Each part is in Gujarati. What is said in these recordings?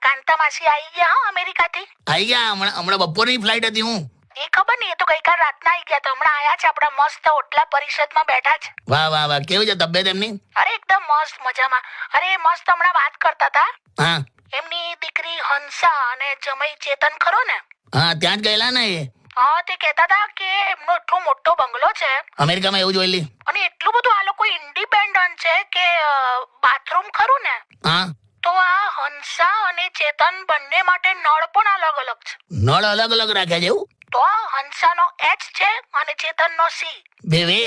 કાંતા માસી આવી ગયા હો અમેરિકાથી. આવી ગયા? હમણાં હમણાં બપોરની ફ્લાઇટ હતી હું. એ ખબર નહીં એ તો ગઈકાલ રાતના આવી ગયા તો હમણાં આયા છે આપણા મસ્ત ઓટલા પરિષદમાં બેઠા છે. વાહ વાહ વાહ. કેવી છે તબિયત એમની? અરે એકદમ મસ્ત મજામાં. અરે મસ્ત હમણાં વાત કરતા હતા. હા. એમની દીકરી હંસા અને જમઈ ચેતન ખરો ને? હા ત્યાં જ ગયેલા ને એ? હા તે કહેતા હતા કે એમનો એટલો મોટો બંગલો છે. અમેરિકામાં એવું જોયેલી અને એટલું બધું આ લોકો ઇન્ડિપેન્ડન્ટ છે કે બાથરૂમ ખરું ને? હા. હંસા અને ચેતન બંને માટે નળ પણ અલગ અલગ છે. નળ અલગ અલગ રાખ્યા છે એવું? તો હંસાનો એચ છે અને ચેતનનો સી બે વે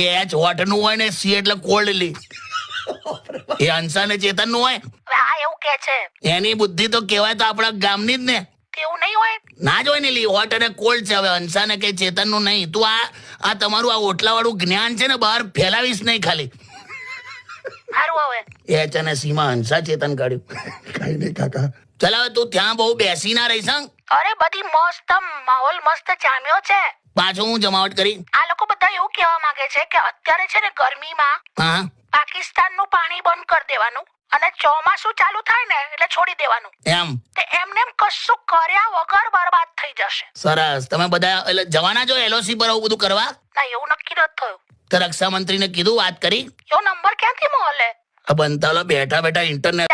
એ એચ હોટનું હોય ને સી એટલે કોલ્ડલી એ હંસા ને ચેતનનું હોય? આ એવું કે છે. એની બુદ્ધિ તો કહેવાય તો આપણા ગામની જ ને. એવું નહીં હોય? ના જ હોય ને લી હોટ અને કોલ્ડ છે. હવે હંસા ને કે ચેતનનું નહીં. તું આ આ તમારું આ ઓટલા વાળું જ્ઞાન છે ને બહાર ફેલાવીશ નહીં ખાલી. સારું હવે. એચ અને સી માં હંસા ચેતન કાઢ્યું કઈ નહીં કાકા. ચાલ હવે તું ત્યાં બહુ બેસી ના રહી સંગ અરે બધી મસ્ત માહોલ મસ્ત જામ્યો છે. પાછું હું જમાવટ કરી. આ લોકો બધા એવું કહેવા માંગે છે કે અત્યારે છે ને ગરમીમાં હા. પાકિસ્તાનનું પાણી બંધ કરી દેવાનું અને ચોમાસું ચાલુ થાય ને એટલે છોડી દેવાનું. એમ. તે એમને એમ કશું કર્યા વગર બરબાદ થઈ જશે. સરસ. તમે બધા એટલે જવાના જો એલઓસી પર આવું બધું કરવા? ના એવું નક્કી નથી થયું. તો રક્ષા મંત્રીને કીધું વાત કરી? એવો આ બનતાલો બેઠા બેઠા ઇન્ટરનેટ